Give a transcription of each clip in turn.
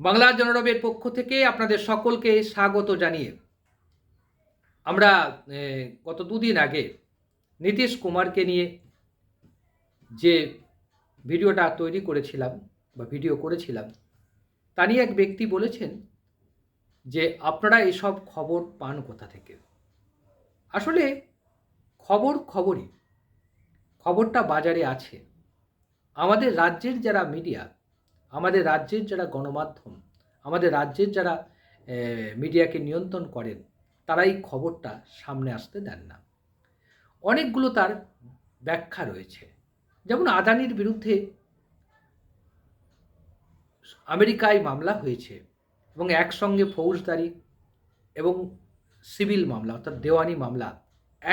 বাংলা জনরবের পক্ষ থেকে আপনাদের সকলকে স্বাগত জানিয়ে আমরা গত দুদিন আগে নীতিশ কুমারকে নিয়ে যে ভিডিওটা তৈরি করেছিলাম বা ভিডিও করেছিলাম, তা নিয়ে এক ব্যক্তি বলেছেন যে, আপনারা এসব খবর পান কোথা থেকে? আসলে খবর খবরই, খবরটা বাজারে আছে। আমাদের রাজ্যের যারা মিডিয়া আমাদের রাজ্যের যারা গণমাধ্যম, আমাদের রাজ্যের যারা মিডিয়াকে নিয়ন্ত্রণ করেন তারা এই খবরটা সামনে আসতে দেন না। অনেকগুলো তার ব্যাখ্যা রয়েছে। যেমন আদানির বিরুদ্ধে আমেরিকায় মামলা হয়েছে এবং একসঙ্গে ফৌজদারি এবং সিভিল মামলা, অর্থাৎ দেওয়ানি মামলা,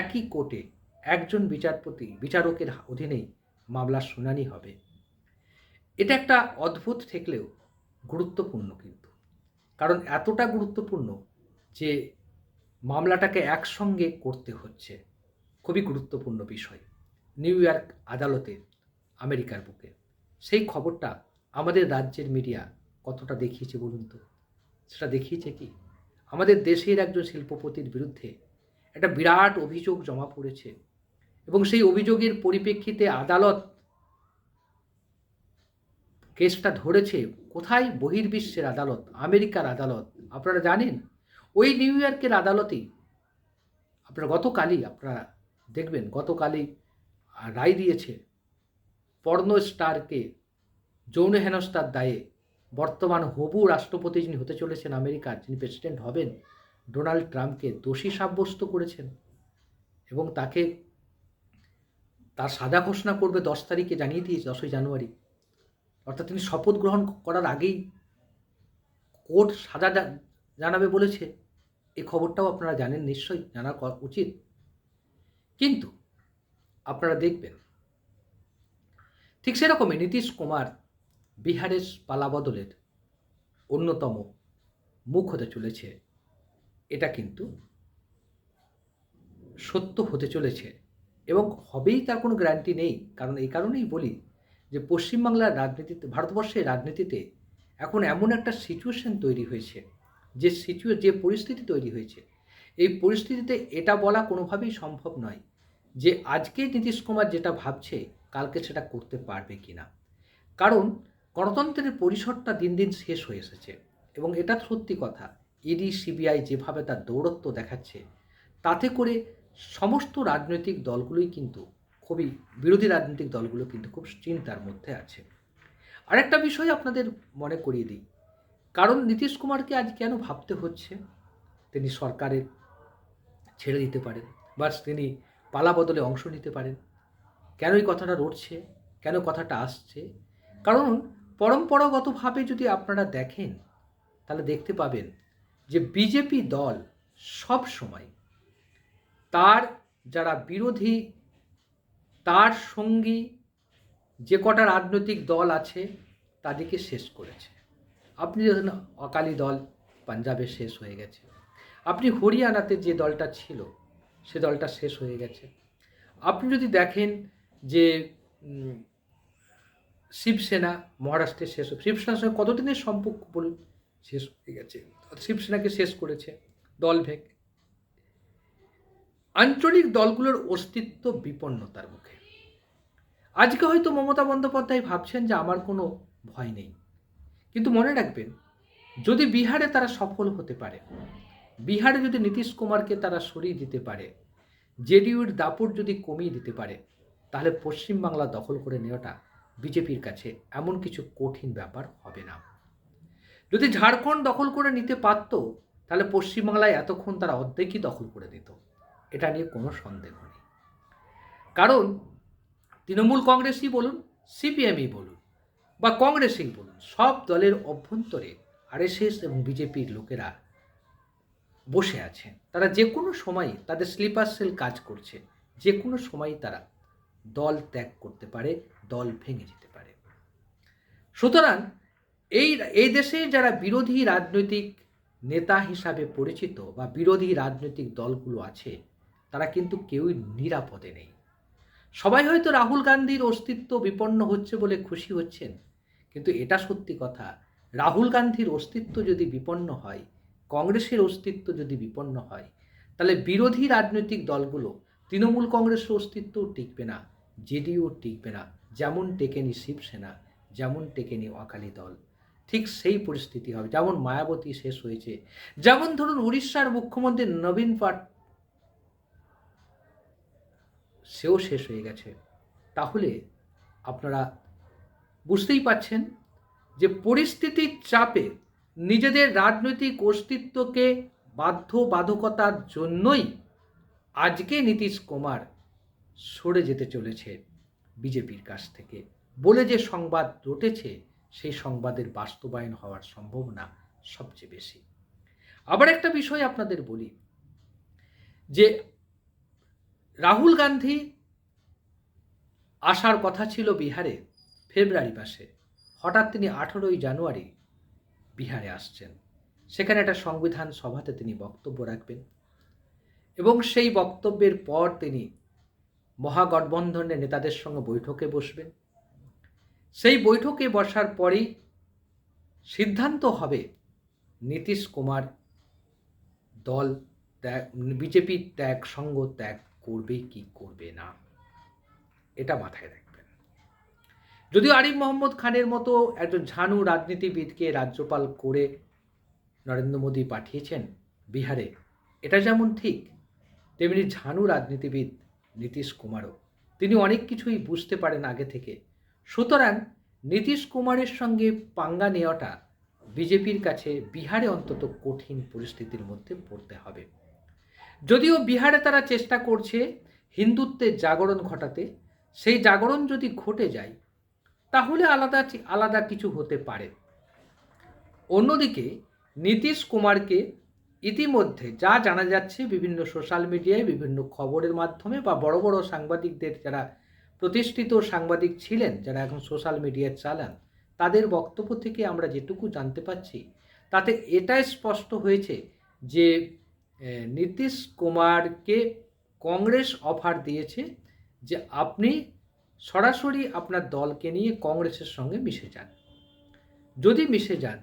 একই কোর্টে একজন বিচারপতি, বিচারকের অধীনেই মামলার শুনানি হবে। এটা একটা অদ্ভুত ঠেকলেও গুরুত্বপূর্ণ কিন্তু। কারণ এতটা গুরুত্বপূর্ণ যে মামলাটাকে একসঙ্গে করতে হচ্ছে, খুবই গুরুত্বপূর্ণ বিষয়। নিউ ইয়র্ক আদালতে, আমেরিকার বুকে। সেই খবরটা আমাদের রাজ্যের মিডিয়া কতটা দেখিয়েছে বলুন তো? সেটা দেখিয়েছে কি? আমাদের দেশের একজন শিল্পপতির বিরুদ্ধে একটা বিরাট অভিযোগ জমা পড়েছে এবং সেই অভিযোগের পরিপ্রেক্ষিতে আদালত কেসটা ধরেছে, কোথায়? বহির্বিশ্বের আদালত, আমেরিকার আদালত। আপনারা জানেন? ওই নিউ ইয়র্কের আদালতেই আপনারা গতকালই আপনারা দেখবেন, গতকালই রায় দিয়েছে পর্ণ স্টারকে যৌন হেনস্থার দায়ে বর্তমান হবু রাষ্ট্রপতি যিনি হতে চলেছেন আমেরিকার, যিনি প্রেসিডেন্ট হবেন, ডোনাল্ড ট্রাম্পকে দোষী সাব্যস্ত করেছেন এবং তাকে তার সাজা ঘোষণা করবে দশ তারিখে জানিয়ে দিয়েছে, দশই জানুয়ারি। অর্থাৎ তিনি শপথ গ্রহণ করার আগেই কোর্ট সাজা জানাবে বলেছে। এই খবরটাও আপনারা জানেন নিশ্চয়ই, জানা উচিত। কিন্তু আপনারা দেখবেন, ঠিক সেরকমই নীতিশ কুমার বিহারের পালাবদলের অন্যতম মুখ হতে চলেছে। এটা কিন্তু সত্য হতে চলেছে এবং হবেই তার কোনো গ্যারান্টি নেই। কারণ এই কারণেই বলি যে পশ্চিমবাংলার রাজনীতিতে, ভারতবর্ষের রাজনীতিতে এখন এমন একটা সিচুয়েশন তৈরি হয়েছে, যে সিচুয়ে যে পরিস্থিতি তৈরি হয়েছে। এই পরিস্থিতিতে এটা বলা কোনোভাবেই সম্ভব নয় যে আজকে নীতিশ কুমার যেটা ভাবছে, কালকে সেটা করতে পারবে কি না কারণ গণতন্ত্রের পরিসরটা দিন দিন শেষ হয়ে এসেছে এবং এটা সত্যি কথা ইডি সিবিআই যেভাবে তার দৌরত্ব দেখাচ্ছে, তাতে করে সমস্ত রাজনৈতিক দলগুলোই কিন্তু খুবই বিরোধী রাজনৈতিক দলগুলো কিন্তু খুব চিন্তার মধ্যে আছে। আরেকটা বিষয় আপনাদের মনে করিয়ে দিই। কারণ নীতিশ কুমারকে আজ কেন ভাবতে হচ্ছে? তিনি সরকারের ছেড়ে দিতে পারেন বা তিনি পালা বদলে অংশ নিতে পারেন। কেন এই কথাটা রটছে? কেন কথাটা আসছে? কারণ পরম্পরাগতভাবে যদি আপনারা দেখেন, তাহলে দেখতে পাবেন যে বিজেপি দল সব সময় তার যারা বিরোধী তার সঙ্গী যে কটা রাজনৈতিক দল আছে তাদেরকে শেষ করেছে। আপনি দেখুন, অকালি দল পাঞ্জাবে শেষ হয়ে গেছে। আপনি হরিয়ানাতে যে দলটা ছিল, সে দলটা শেষ হয়ে গেছে। আপনি যদি দেখেন যে শিবসেনা মহারাষ্ট্রে শেষ শিবসেনার সঙ্গে কতদিনের সম্পর্ক বলুন? শেষ হয়ে গেছে। শিবসেনাকে শেষ করেছে দল ভেগ আঞ্চলিক দলগুলোর অস্তিত্ব বিপন্নতার মুখে। আজকে হয়তো মমতা বন্দ্যোপাধ্যায় ভাবছেন যে আমার কোনো ভয় নেই। কিন্তু মনে রাখবেন, যদি বিহারে তারা সফল হতে পারে, বিহারে যদি নীতিশ কুমারকে তারা সরিয়ে দিতে পারে জেডিইউর দাপট যদি কমিয়ে দিতে পারে, তাহলে পশ্চিমবাংলা দখল করে নেওয়াটা বিজেপির কাছে এমন কিছু কঠিন ব্যাপার হবে না। যদি ঝাড়খণ্ড দখল করে নিতে পারতো, তাহলে পশ্চিমবাংলায় এতক্ষণ তারা অর্ধেকই দখল করে দিত। এটা নিয়ে কোনো সন্দেহ নেই। কারণ তৃণমূল কংগ্রেসই বলুন, সিপিএমই বলুন বা কংগ্রেসই বলুন, সব দলের অভ্যন্তরে আরএসএস এবং বিজেপির লোকেরা বসে আছেন। তারা যে কোনো সময় তাদের স্লিপার সেল কাজ করছে। যে কোনো সময় তারা দল ত্যাগ করতে পারে, দল ভেঙে যেতে পারে। সুতরাং এই এই দেশে যারা বিরোধী রাজনৈতিক নেতা হিসাবে পরিচিত বা বিরোধী রাজনৈতিক দলগুলো আছে তারা কিন্তু কেউই নিরাপদে নেই। সবাই হয়তো রাহুল গান্ধীর অস্তিত্ব বিপন্ন হচ্ছে বলে খুশি হচ্ছেন, কিন্তু এটা সত্যি কথা, রাহুল গান্ধীর অস্তিত্ব যদি বিপন্ন হয়, কংগ্রেসের অস্তিত্ব যদি বিপন্ন হয়, তাহলে বিরোধী রাজনৈতিক দলগুলো তৃণমূল কংগ্রেসের অস্তিত্বও টিকবে না জেডিও টিকবে না, যেমন টেকেনি শিবসেনা, যেমন টেকেনি অকালি দল। ঠিক সেই পরিস্থিতি হবে, যেমন মায়াবতী শেষ হয়েছে, যেমন ধরুন উড়িষ্যার মুখ্যমন্ত্রী নবীন পাট সেও শেষ হয়ে গেছে। তাহলে আপনারা বুঝতেই পাচ্ছেন যে পরিস্থিতির চাপে নিজেদের রাজনৈতিক অস্তিত্বকে বাধ্যবাধকতার জন্যই আজকে নীতিশ কুমার সরে যেতে চলেছে বিজেপির কাছ থেকে। বলে যে সংবাদ রটেছে, সেই সংবাদের বাস্তবায়ন হওয়ার সম্ভাবনা সবচেয়ে বেশি। আবার একটা বিষয় আপনাদের বলি, যে রাহুল গান্ধী আসার কথা ছিল বিহারে ফেব্রুয়ারি মাসে। হঠাৎ তিনি আঠেরোই জানুয়ারি বিহারে আসছেন। সেখানে একটা সংবিধান সভাতে তিনি বক্তব্য রাখবেন এবং সেই বক্তব্যের পর তিনি মহাগঠবন্ধনের নেতাদের সঙ্গে বৈঠকে বসবেন। সেই বৈঠকে বসার পরেই সিদ্ধান্ত হবে নীতিশ কুমার দল ত্যাগ, বিজেপি ত্যাগ সঙ্গ ত্যাগ। করবে কি করবে না, এটা মাথায় রাখবেন। যদিও আরিফ মোহাম্মদ খানের মতো একজন ঝানু রাজনীতিবিদকে রাজ্যপাল করে নরেন্দ্র মোদী পাঠিয়েছেন বিহারে, এটা যেমন ঠিক, তেমনি ঝানু রাজনীতিবিদ নীতিশ কুমারও। তিনি অনেক কিছুই বুঝতে পারেন আগে থেকে। সুতরাং নীতিশ কুমারের সঙ্গে পাঙ্গা নেওয়াটা বিজেপির কাছে বিহারে অন্তত কঠিন পরিস্থিতির মধ্যে পড়তে হবে। যদিও বিহারে তারা চেষ্টা করছে হিন্দুত্বের জাগরণ ঘটাতে, সেই জাগরণ যদি ঘটে যায়, তাহলে আলাদা আলাদা কিছু হতে পারে। অন্যদিকে নীতিশ কুমারকে ইতিমধ্যে যা জানা যাচ্ছে বিভিন্ন সোশ্যাল মিডিয়ায়, বিভিন্ন খবরের মাধ্যমে বা বড় বড় সাংবাদিকদের যারা প্রতিষ্ঠিত সাংবাদিক ছিলেন, যারা এখন সোশ্যাল মিডিয়া চালান, তাদের বক্তব্য থেকে আমরা যেটুকু জানতে পাচ্ছি তাতে এটাই স্পষ্ট হয়েছে যে নীতিশ কুমারকে কংগ্রেস অফার দিয়েছে যে আপনি সরাসরি আপনার দলকে নিয়ে কংগ্রেসের সঙ্গে মিশে যান। যদি মিশে যান,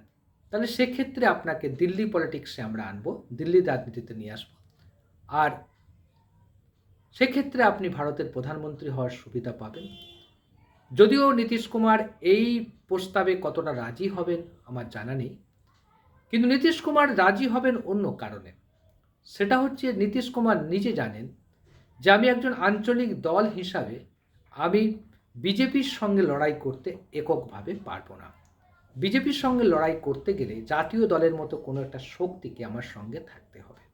তাহলে সেক্ষেত্রে আপনাকে দিল্লি পলিটিক্সে আমরা আনব দিল্লি রাজনীতিতে নিয়ে আসব। আর সেক্ষেত্রে আপনি ভারতের প্রধানমন্ত্রী হওয়ার সুবিধা পাবেন। যদিও নীতিশ কুমার এই প্রস্তাবে কতটা রাজি হবেন আমার জানা নেই। কিন্তু নীতিশ কুমার রাজি হবেন অন্য কারণে। সেটা হচ্ছে নীতিশ কুমার নিজে জানেন যে আমি একজন আঞ্চলিক দল হিসাবে আমি বিজেপির সঙ্গে লড়াই করতে এককভাবে পারব না। বিজেপির সঙ্গে লড়াই করতে গেলে জাতীয় দলের মতো কোনো একটা শক্তিকে আমার সঙ্গে থাকতে হবে।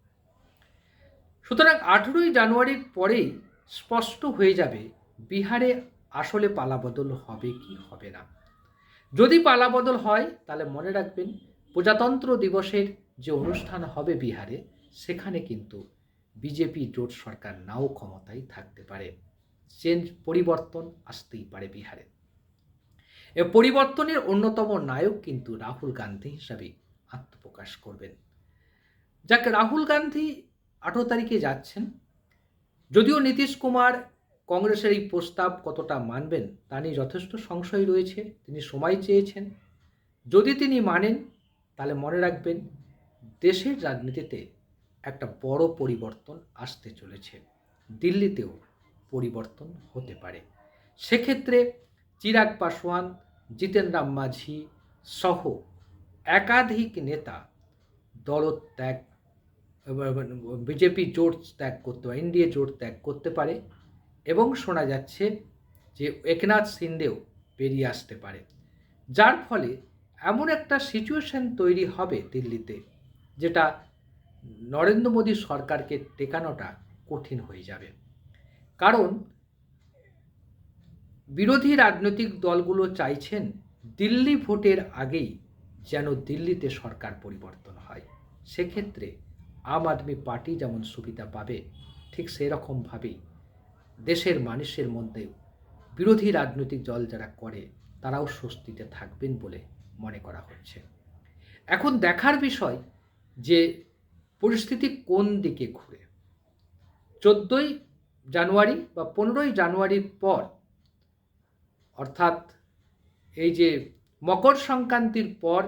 সুতরাং আঠেরোই জানুয়ারির পরেই স্পষ্ট হয়ে যাবে বিহারে আসলে পালাবদল হবে কি হবে না। যদি পালাবদল হয়, তাহলে মনে রাখবেন প্রজাতন্ত্র দিবসের যে অনুষ্ঠান হবে বিহারে সেখানে কিন্তু বিজেপি জোট সরকার নাও ক্ষমতায় থাকতে পারে। চেঞ্জ পরিবর্তন আসতেই পারে বিহারে। এ পরিবর্তনের অন্যতম নায়ক কিন্তু রাহুল গান্ধী হিসাবে আত্মপ্রকাশ করবেন। যাকে, রাহুল গান্ধী আঠেরো তারিখে যাচ্ছেন। যদিও নীতিশ কুমার কংগ্রেসের এই প্রস্তাব কতটা মানবেন তা নিয়ে যথেষ্ট সংশয় রয়েছে। তিনি সময় চেয়েছেন। যদি তিনি মানেন, তাহলে মনে রাখবেন, দেশের রাজনীতিতে একটা বড় পরিবর্তন আসতে চলেছে। দিল্লিতেও পরিবর্তন হতে পারে। সেক্ষেত্রে চিরাগ পাসওয়ান জিতেন রাম মাঝি সহ একাধিক নেতা দলত্যাগ, বিজেপি জোট ত্যাগ করতে পারে, এনডিএ জোট ত্যাগ করতে পারে এবং শোনা যাচ্ছে যে একনাথ সিন্ডেও বেরিয়ে আসতে পারে। যার ফলে এমন একটা সিচুয়েশন তৈরি হবে দিল্লিতে, যেটা নরেন্দ্র মোদী সরকারকে টেকানোটা কঠিন হয়ে যাবে। কারণ বিরোধী রাজনৈতিক দলগুলো চাইছেন দিল্লি ভোটের আগেই যেন দিল্লিতে সরকার পরিবর্তন হয়। সেক্ষেত্রে আম আদমি পার্টি যেমন সুবিধা পাবে, ঠিক সেরকমভাবেই দেশের মানুষের মধ্যেও বিরোধী রাজনৈতিক দল যারা করে, তারাও স্বস্তিতে থাকবেন বলে মনে করা হচ্ছে। এখন দেখার বিষয় যে পরিস্থিতি কোন দিকে ঘুরে? চোদ্দোই জানুয়ারি বা পনেরোই জানুয়ারির পর, অর্থাৎ এই যে মকর সংক্রান্তির পর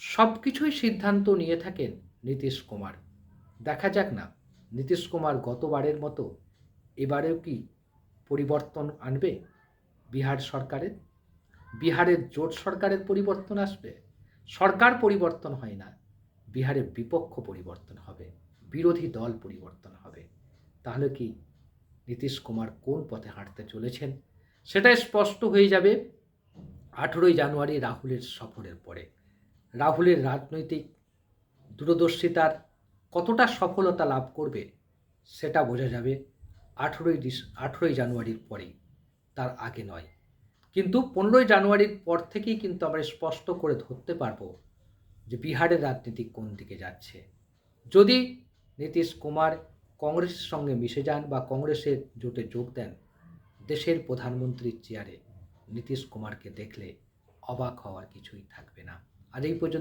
সব কিছুই সিদ্ধান্ত নিয়ে থাকেন নীতিশ কুমার। দেখা যাক না, নীতিশ কুমার গতবারের মতো এবারেও কি পরিবর্তন আনবে? বিহার সরকারের? বিহারের জোট সরকারের পরিবর্তন আসবে? সরকার পরিবর্তন হয় না বিহারের বিপক্ষ পরিবর্তন হবে, বিরোধী দল পরিবর্তন হবে। তাহলে কি নীতিশ কুমার কোন পথে হাঁটতে চলেছেন? সেটা স্পষ্ট হয়ে যাবে আঠেরোই জানুয়ারি রাহুলের সফরের পরে। রাহুলের রাজনৈতিক দূরদর্শিতার কতটা সফলতা লাভ করবে সেটা বোঝা যাবে আঠেরোই ডিস, আঠেরোই জানুয়ারির পরেই, তার আগে নয়। কিন্তু পনেরোই জানুয়ারির পর থেকেই কিন্তু আমরা স্পষ্ট করে ধরতে পারব যে বিহারের রাজনীতি কোন দিকে যাচ্ছে? যদি নীতিশ কুমার কংগ্রেসের সঙ্গে মিশে যান বা কংগ্রেসের জোটে যোগ দেন, দেশের প্রধানমন্ত্রীর চেয়ারে নীতিশ কুমারকে দেখলে অবাক হওয়ার কিছুই থাকবে না। আজ এই পর্যন্ত